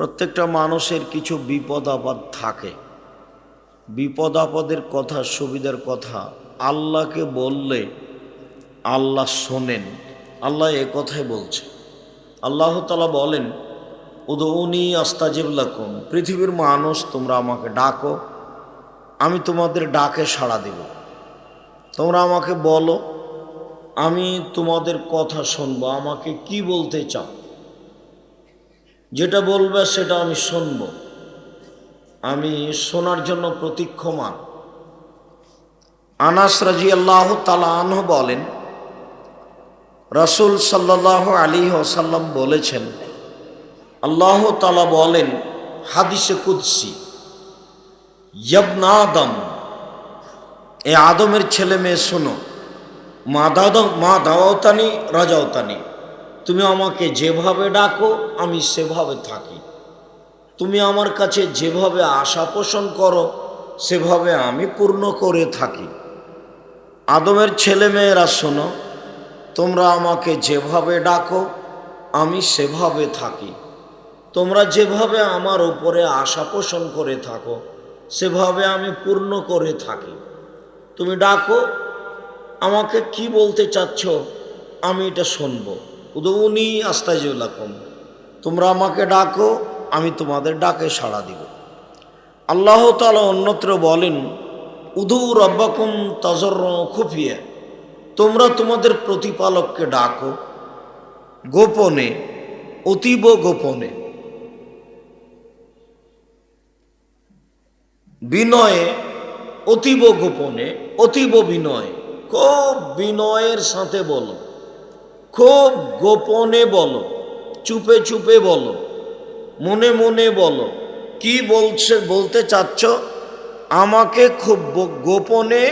প্রত্যেকটা মানুষের কিছু বিপদ আপদ থাকে। বিপদ আপদের কথা, সুবিধার কথা আল্লাহকে বললে আল্লাহ শোনেন, আল্লাহ এ কথাই বলছে। আল্লাহ তালা বলেন উদৌনি আস্তাজিবলাকুম পৃথিবীর মানুষ তোমরা আমাকে ডাকো, আমি তোমাদের ডাকে সাড়া দেব। তোমরা আমাকে বলো, আমি তোমাদের কথা শুনব, আমাকে কি বলতে চাও? যেটা বলবে সেটা আমি শুনব। আমি শোনার জন্য প্রতীক্ষমান। আনাস রাজি আল্লাহ তালাহ বলেন, রসুল সাল্লাহ আলী ওসাল্লাম বলেছেন, আল্লাহ তালা বলেন হাদিসে কুদ্সি আদম, এ আদমের ছেলে মেয়ে শোনো, মা দাদা, মা দাওয়াতানি, রাজাওতানি। তুমি আমাকে যেভাবে ডাকো, আমি সেভাবে থাকি। তুমি আমার কাছে যেভাবে আশা পোষণ করো, সেভাবে আমি পূর্ণ করে থাকি। আদমের ছেলে মেয়েরা শোনো, তোমরা আমাকে যেভাবে ডাকো, আমি সেভাবে থাকি। তোমরা যেভাবে আমার উপরে আশা পোষণ করে থাকো, সেভাবে আমি পূর্ণ করে থাকি। তুমি ডাকো, আমাকে কি বলতে চাচ্ছ, আমি এটা শুনব। উদৌনি আস্তাইজুল্লাকুম তোমরা আমাকে ডাকো, আমি তোমাদের ডাকে সাড়া দিব। আল্লাহ তালা অন্যত্র বলেন, উদৌ রব্বাকুম তজর খুফিয়ে, তোমরা তোমাদের প্রতিপালককে ডাকো, গোপনে, অতীব গোপনে। বিনয়ে, অতীব গোপনে, অতীব বিনয়ে, খুব বিনয়ের সাথে বলো। খুব গোপনে বলো, চুপে চুপে বলো, মনে মনে বলো, কি বলছে, বলতে চাচ্ছ? আমাকে খুব গোপনে,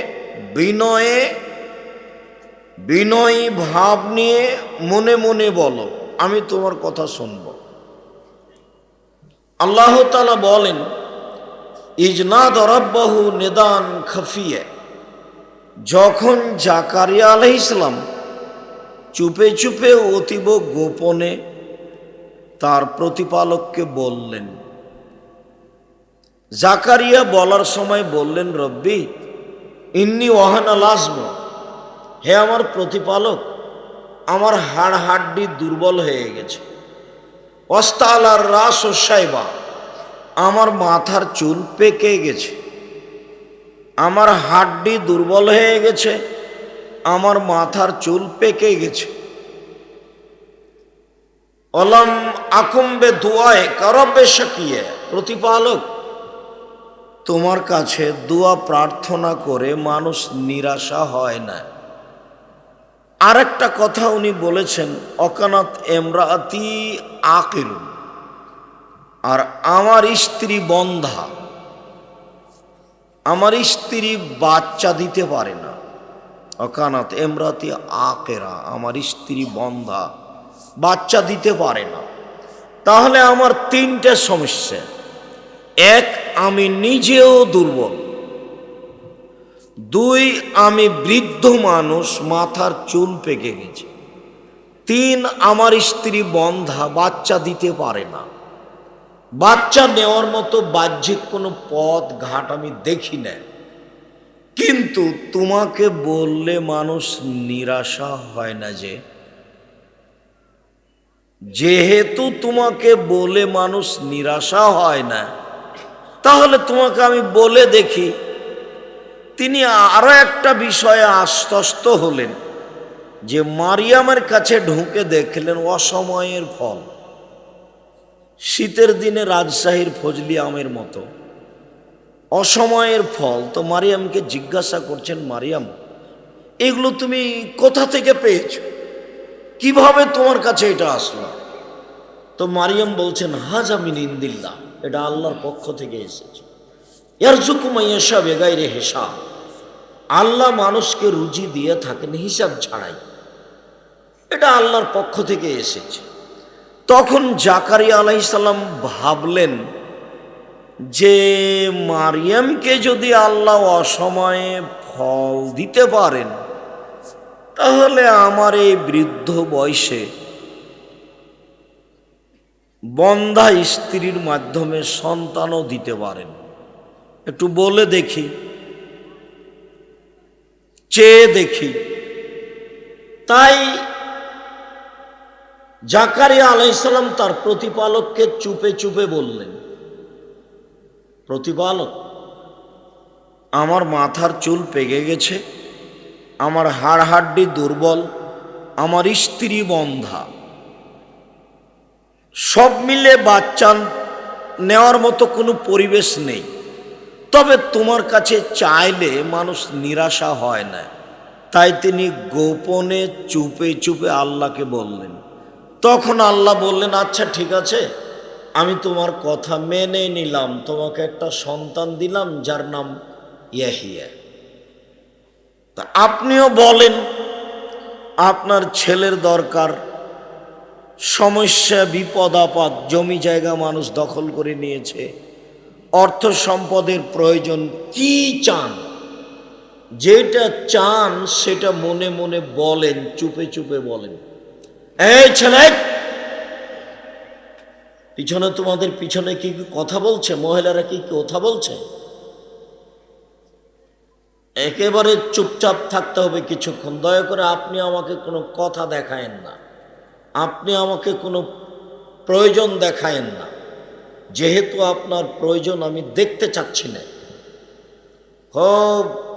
বিনয়ে, বিনয়ী ভাব নিয়ে মনে মনে বলো, আমি তোমার কথা শুনব। আল্লাহ তালা বলেন ইজনাদ রব্বাহু নিদান খফিয়ে। যখন জাকারিয়া আলহ ইসলাম চুপে চুপে অতীব গোপনে তার প্রতিপালককে বললেন, জাকারিয়া বলার সময় বললেন, রব্বি, ইন্নি ওহানা লাজম। হে আমার প্রতিপালক, আমার হাড় হাড্ডি দুর্বল হয়ে গেছে। অস্তাল আর রাস ও সাইবা, আমার মাথার চুল পেকে গেছে। আমার হাড্ডি দুর্বল হয়ে গেছে। আমার মাথার চুল পেকে গেছে। অলম আকুম্বে দোয়ায় করবে শাকিয়ে। প্রতিপালক, তোমার কাছে দোয়া প্রার্থনা করে মানুষ নিরাশা হয় না। আরেকটা কথা উনি বলেছেন, অকানাত এমরাতি আকির আর আমার স্ত্রী বন্ধা। আমার স্ত্রী বাচ্চা দিতে পারে না। অকানাত এমরাতি আকেরা, আমার স্ত্রী বন্ধা, বাচ্চা দিতে পারে না। তাহলে আমার তিনটে সমস্যা। এক, আমি নিজেও দুর্বল। দুই, আমি বৃদ্ধ মানুষ, মাথার চুল পেকে গেছে। তিন, আমার স্ত্রী বন্ধা, বাচ্চা দিতে পারে না। বাচ্চা নেওয়ার মতো বাহ্যিক কোনো পথ, ঘাট আমি দেখি না কিন্তু তোমাকে বললে মানুষ নিরাশা হয় না যে। যেহেতু তোমাকে বলে মানুষ নিরাশা হয় না, তাহলে তোমাকে আমি বলে দেখি। তিনি আরও একটা বিষয়ে আশ্বস্ত হলেন যে মারিয়ামের কাছে ঢুকে দেখলেন অসময়ের ফল। শীতের দিনে রাজশাহীর ফজলি আমের মতো। অসময়ের ফল। তো মারিয়ামকে জিজ্ঞাসা করছেন, মারিয়াম, এগুলো তুমি কোথা থেকে পেয়েছ? কীভাবে তোমার কাছে এটা আসলো? তো মারিয়াম বলছেন, হাজ আমিন ইন্দিল্লা এটা আল্লাহর পক্ষ থেকে এসেছে। ইয়ারজুকুমাইয়াসা বেগাইরে হেসাব। আল্লাহ মানুষকে রুজি দিয়ে থাকেন, হিসাব ছাড়াই। এটা আল্লাহর পক্ষ থেকে এসেছে। তখন জাকারিয়া আলাইসাল্লাম ভাবলেন যে মারিয়ামকে যদি আল্লাহ অসময়ে ফল দিতে পারেন, তাহলে আমার এই বৃদ্ধ বয়সে বন্ধা স্ত্রীর মাধ্যমে সন্তানও দিতে পারেন। একটু বলে দেখি, চেয়ে দেখি। তাই জাকারিয়া আলাইসাল্লাম তার প্রতিপালককে চুপে চুপে বললেন প্রতিপালক, আমার মাথার চুল পেকে গেছে, আমার হাড় হাড্ডি দুর্বল, আমার স্ত্রী বন্ধা। সব মিলে বাচ্চা নেওয়ার মতো কোনো পরিবেশ নেই। তবে তোমার কাছে চাইলে মানুষ নিরাশা হয় না। তাই তিনি গোপনে চুপে চুপে আল্লাহকে বললেন। তখন আল্লাহ বললেন আচ্ছা ঠিক আছে। আমি তোমার কথা মেনে নিলাম, তোমাকে একটা সন্তান দিলাম যার নাম ইয়াহিয়া। তা আপনিও বলেন, আপনার ছেলের দরকার সমস্যা, বিপদ, আপদ, জমি জায়গা মানুষ দখল করে নিয়েছে, অর্থ সম্পদের প্রয়োজন, কি চান? যেটা চান সেটা মনে মনে বলেন, চুপে চুপে বলেন। এই ছেলে! পিছনে তোমাদের পিছনে কি কথা বলছে? মহিলারা কি কি কথা বলছে? একেবারে চুপচাপ থাকতে হবে কিছুক্ষণ। দয়া করে আপনি আমাকে কোনো কথা দেখায়েন না। আপনি আমাকে কোনো প্রয়োজন দেখায়েন না। যেহেতু আপনার প্রয়োজন, আমি দেখতে চাচ্ছি না। খুব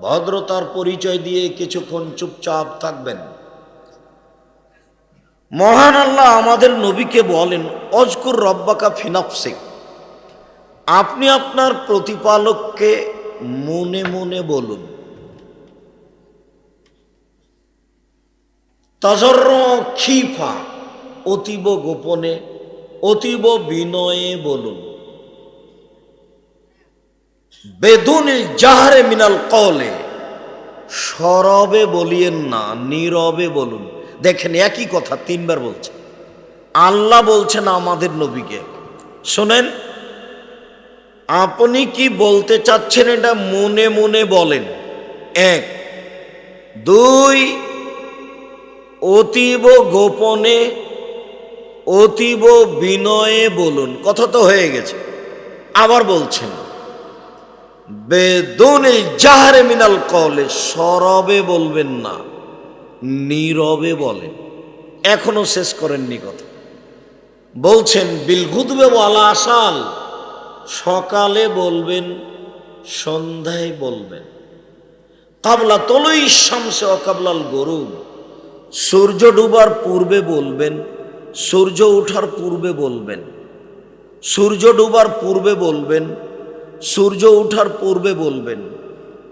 ভদ্রতার পরিচয় দিয়ে কিছুক্ষণ চুপচাপ থাকবেন। মহান আল্লাহ আমাদের নবীকে বলেন, অজকুর রব্বাকা ফিনাফসিক আপনি আপনার প্রতিপালককে মনে মনে বলুন। তজর খিফা, অতীব গোপনে, অতীব বিনয়ে বলুন। বেদুনিল জাহারে মিনাল কলে সরবে বলিয়েন না, নীরবে বলুন। দেখেন একই কথা তিনবার বলছে। আল্লাহ বলছেন আমাদের নবীকে। শোনেন, আপনি কি বলতে চাচ্ছেন এটা মনে মনে বলেন। এক। দুই, অতীব গোপনে, অতীব বিনয়ে বলুন। কথা তো হয়ে গেছে। আবার বলছেন বেদনে জাহারে মিনাল কলে সরবে বলবেন না। নীরবে বলেন। এখনও শেষ করেননি কথা। বলছেন বিলগুদবে ওয়ালা আসাল। সকালে বলবেন, সন্ধ্যায় বলবেন। কাবলা তলই শামসে অকাবলাল গরুব। সূর্য ডুবার পূর্বে বলবেন, সূর্য ওঠার পূর্বে বলবেন। সূর্য ডুবার পূর্বে বলবেন, সূর্য ওঠার পূর্বে বলবেন।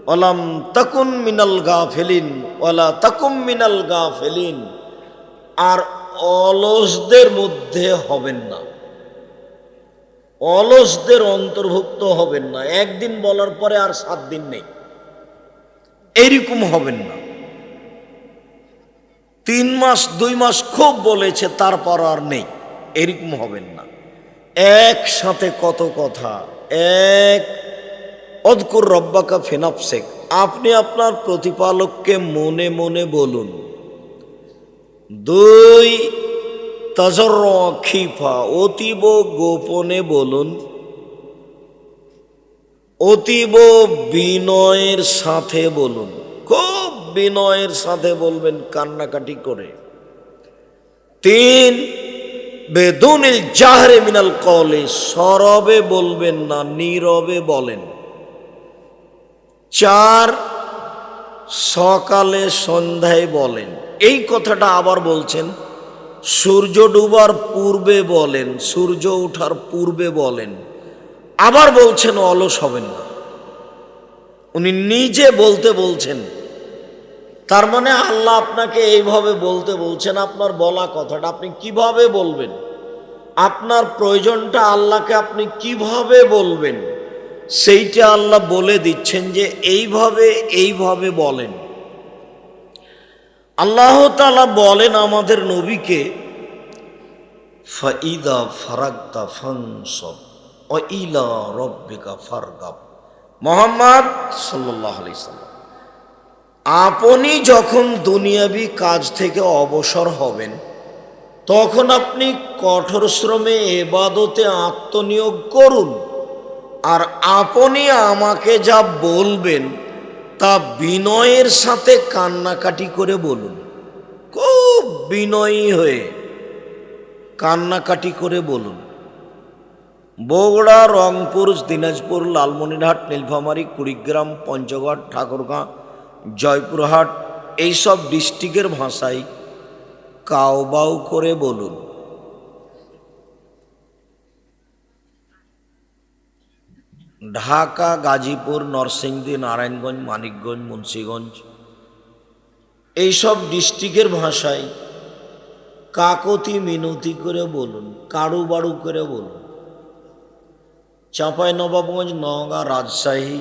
অলাম তাকুন মিনাল গা ফেলিন ওলা তাকুম মিনাল গা ফেলিন আর অলসদের মধ্যে হবেন না। অলসদের অন্তর্ভুক্ত হবেন না। একদিন বলার পরে আর সাত দিন নেই। এইরকম হবেন না। তিন মাস, দুই মাস খুব বলেছে, তারপর আর নেই। এরকম হবেন না। একসাথে কত কথা? এক অদকুর রব্বাকা ফেনাপসেক আপনি আপনার প্রতিপালককে মনে মনে বলুন। দুই তাজর খিফা, অতীব গোপনে বলুন। অতীব বিনয়ের সাথে বলুন। খুব বিনয়ের সাথে বলবেন কান্নাকাটি করে। তিন, বেদুনিল জাহরে মিনাল কলে সরবে বলবেন না, নীরবে বলেন। চার সকালে সন্ধ্যায় বলেন। এই কথাটা আবার বলছেন, সূর্য ডুবার পূর্বে বলেন, সূর্য ওঠার পূর্বে বলেন। আবার বলছেন, অলস হবেন না। উনি নিজে বলতে বলছেন। তার মানে আল্লাহ আপনাকে এইভাবে বলতে বলছেন, আপনার বলা কথাটা আপনি কীভাবে বলবেন? আপনার প্রয়োজনটা আল্লাহকে আপনি কীভাবে বলবেন? সেইটা আল্লাহ বলে দিচ্ছেন যে এইভাবে এইভাবে বলেন। আল্লাহ তালা বলেন আমাদের নবীকে, ফাইদা ফারাক্তা ফানসব ও ইলা রব্বিকা ফারগাব। মোহাম্মদ সাল্লাহ সাল্লাম, আপনি যখন দুনিয়াবি কাজ থেকে অবসর হবেন, তখন আপনি কঠোর শ্রমে এবাদতে আত্মনিয়োগ করুন। আর আপনি আমাকে যা বলবেন তা বিনয়ের সাথে কান্নাকাটি করে বলুন। খুব বিনয়ী হয়ে কান্নাকাটি করে বলুন। বগুড়া, রংপুর, দিনাজপুর, লালমনিরহাট, নীলফামারী, কুড়িগ্রাম, পঞ্চগড়, ঠাকুরগাঁ, জয়পুরহাট, এইসব ডিস্ট্রিক্টের ভাষায় কাউবাউ করে বলুন। ঢাকা, গাজীপুর, নরসিংদী, নারায়ণগঞ্জ, মানিকগঞ্জ, মুন্সীগঞ্জ, এইসব ডিস্ট্রিক্টের ভাষায় কাকতি মিনতি করে বলুন কাড়ু বাড়ু করে বলুন। চাঁপাই, নবাবগঞ্জ, নওগাঁ, রাজশাহী,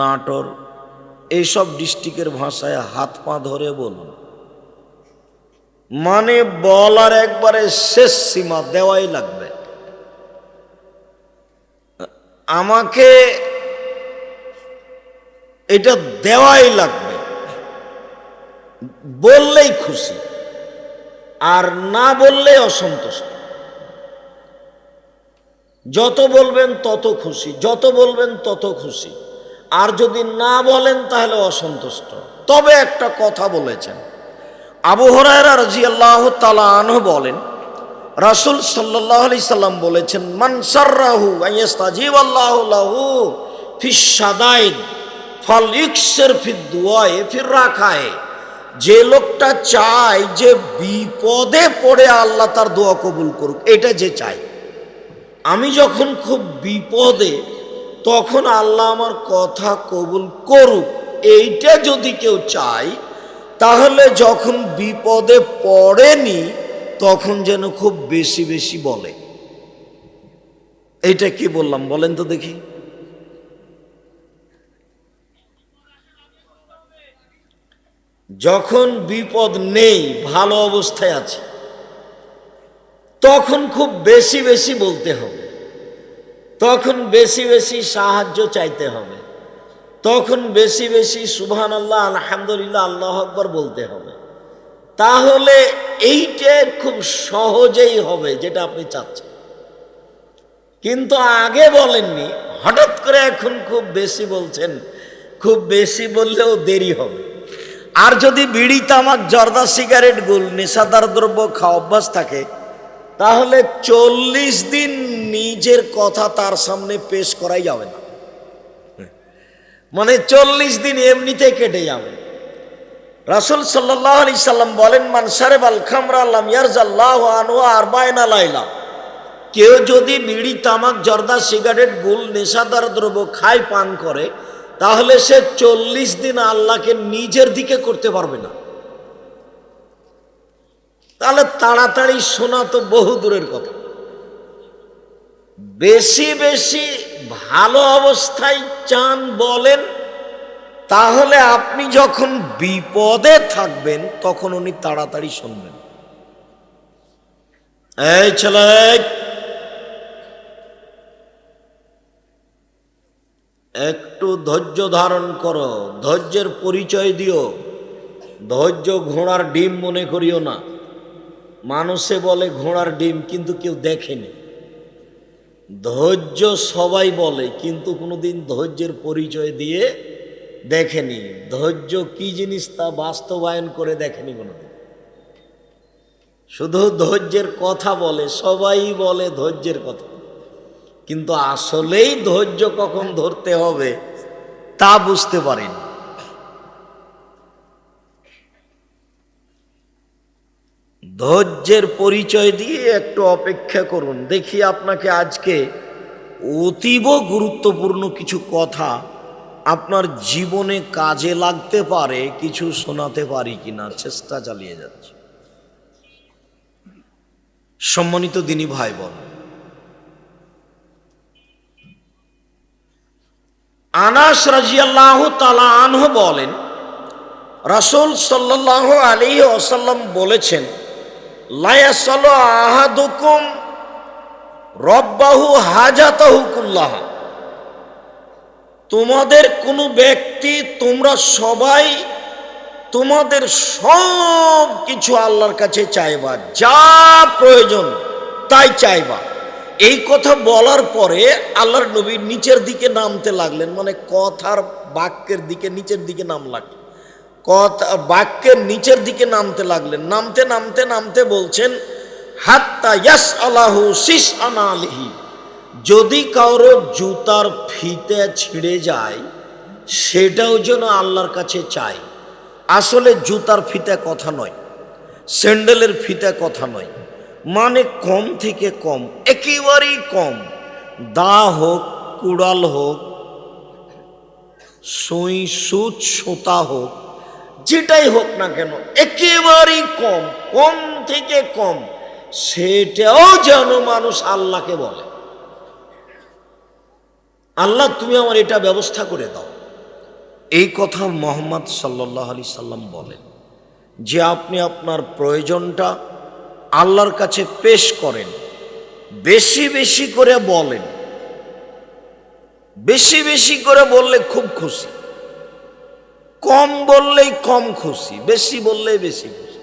নাটোর, এইসব ডিস্ট্রিক্টের ভাষায় হাত পা ধরে বলুন। মানে বলার একবারে শেষ সীমা দেওয়াই লাগবে। আমাকে এটা দেওয়াই লাগবে। বললেই খুশি, আর না বললে অসন্তুষ্ট যত বলবেন তত খুশি, যত বলবেন তত খুশি। আর যদি না বলেন তাহলে অসন্তুষ্ট। তবে একটা কথা বলেছেন। আবু হরায়রা রাজি আল্লাহ তালা আনহ বলেন রাসুল সাল্লাহ আলি সাল্লাম বলেছেন মানসার্রাহু আইয়াস্তাজিব আল্লাহ লাহু ফল ইকসের ফির দুয়ায়ে ফির রাখায়। যে লোকটা চায় যে বিপদে পড়ে আল্লাহ তার দোয়া কবুল করুক, এটা যে চায়। আমি যখন খুব বিপদে, তখন আল্লাহ আমার কথা কবুল করুক, এইটা যদি কেউ চায়, তাহলে যখন বিপদে পড়েনি তখন যেন খুব বেশি বেশি বলে। এইটা কি বললাম বলেন তো দেখি। যখন বিপদ নেই, ভালো অবস্থায় আছে, তখন খুব বেশি বেশি বলতে হবে। তখন বেশি বেশি সাহায্য চাইতে হবে। তখন বেশি বেশি সুবহান আল্লাহ আলহামদুলিল্লাহ, আল্লাহ আকবর বলতে হবে। তাহলে এইটা খুব সহজেই হবে, যেটা আপনি চাচ্ছেন। কিন্তু আগে বলেননি, হঠাৎ করে এখন খুব বেশি বলছেন, খুব বেশি বললেও দেরি হবে। আর যদি বিড়ি, তামাক, জর্দা, সিগারেট, গুল, নেশাদার দ্রব্য, খাওয়া অভ্যাস থাকে, তাহলে চল্লিশ দিন নিজের কথা তার সামনে পেশ করাই যাবে না। মানে চল্লিশ দিন এমনিতে কেটে যাবে। রাসুল সাল্লাহ আলি সাল্লাম বলেন মানসারে আর বায়না লাইলা। কেউ যদি বিড়ি, তামাক, জর্দা, সিগারেট, গুল, নেশাদার দ্রব্য, খায়, পান করে, তাহলে সে চল্লিশ দিন আল্লাহকে নিজের দিকে করতে পারবে না। তাহলে তাড়াতাড়ি শোনা তো বহু দূরের কথা। বেশি বেশি ভালো অবস্থায় চান বলেন তাহলে আপনি যখন বিপদে থাকবেন, তখন উনি তাড়াতাড়ি শুনবেন। এই ছেলে, একটু ধৈর্য ধারণ করো, ধৈর্যের পরিচয় দিও। ধৈর্য ঘোড়ার ডিম মনে করিও না। মানুষে বলে ঘোড়ার ডিম, কিন্তু কেউ দেখেনি। ধৈর্য সবাই বলে, কিন্তু কোনোদিন ধৈর্যের পরিচয় দিয়ে দেখেনি। ধৈর্য কি জিনিস তা বাস্তবায়ন করে দেখেনি কোনোদিন। শুধু ধৈর্যের কথা বলে, সবাই বলে ধৈর্যের কথা। কিন্তু আসলেই ধৈর্য কখন ধরতে হবে, তা বুঝতে পারেন। ধৈর্যের পরিচয় দিয়ে একটু অপেক্ষা করুন। দেখি আপনাকে আজকে অতীব গুরুত্বপূর্ণ কিছু কথা আপনার জীবনে কাজে লাগতে পারে, কিছু শোনাতে পারি কিনা, চেষ্টা চালিয়ে যাচ্ছে। সম্মানিত দিনী ভাই বোন আনাস রাজিয়াল্লাহ তালা আনহ বলেন, রাসুল সাল্লাহ আলী ওসাল্লাম বলেছেন লায়াসল আহাদুকুম রব্বাহু হাজাতাহু কুল্লাহ। তোমাদের কোনো ব্যক্তি, তোমরা সবাই তোমাদের সব কিছু আল্লাহর কাছে চাইবা, যা প্রয়োজন তাই চাইবা। এই কথা বলার পরে আল্লাহর নবী নিচের দিকে নামতে লাগলেন মানে কথার বাক্যের দিকে, নিচের দিকে নাম লাগলেন কথা, বাক্যের নিচের দিকে নামতে লাগলেন, নামতে নামতে নামতে বলছেন, হাত্তা ইয়াস আলাহু শিস আনা আলিহি। যদি কারও জুতার ফিতে ছিঁড়ে যায়, সেটাও যেন আল্লাহর কাছে চাই আসলে জুতার ফিতে কথা নয়, স্যান্ডেলের ফিতে কথা নয়। মানে কম থেকে কম, একেবারেই কম। দা হোক, কুড়াল হোক, সুই সুচ, সুতা হোক, যেটাই হোক না কেন, একেবারেই কম কম থেকে কম। সেটাও যেন মানুষ আল্লাহকে বলে। আল্লাহ, তুমি আমার এটা ব্যবস্থা করে দাও। এই কথা মোহাম্মদ সাল্লাহ আলি সাল্লাম বলেন যে আপনি আপনার প্রয়োজনটা আল্লাহর কাছে পেশ করেন, বেশি বেশি করে বলেন। বেশি বেশি করে বললে খুব খুশি। কম বললেই কম খুশি, বেশি বললেই বেশি খুশি।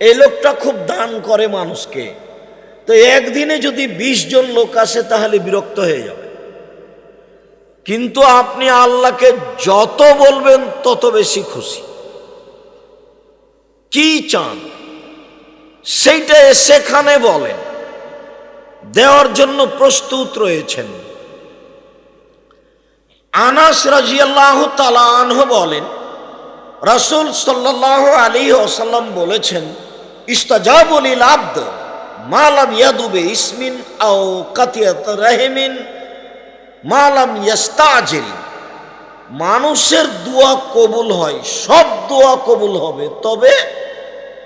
এই লোকটা খুব দান করে মানুষকে। তো একদিনে যদি বিশ জন লোক আসে, তাহলে বিরক্ত হয়ে যাবে। কিন্তু আপনি আল্লাহকে যত বলবেন, তত বেশি খুশি। কি চান? সেইটা সেখানে বলেন। দেওয়ার জন্য প্রস্তুত রয়েছেন। আনাস রাজিয়াল্লাহ তালাহ বলেন, রাসুল সাল্লাহ আলী ওসাল্লাম বলেছেন ইস্তাজাবুলিল আব্দ মালাম ইয়াদুবে ইসমিন আও কাতিয়াত রাহেমিন। মালাম ইয়াস্তাজিল। মানুষের দোয়া কবুল হয় সব দোয়া কবুল হবে তবে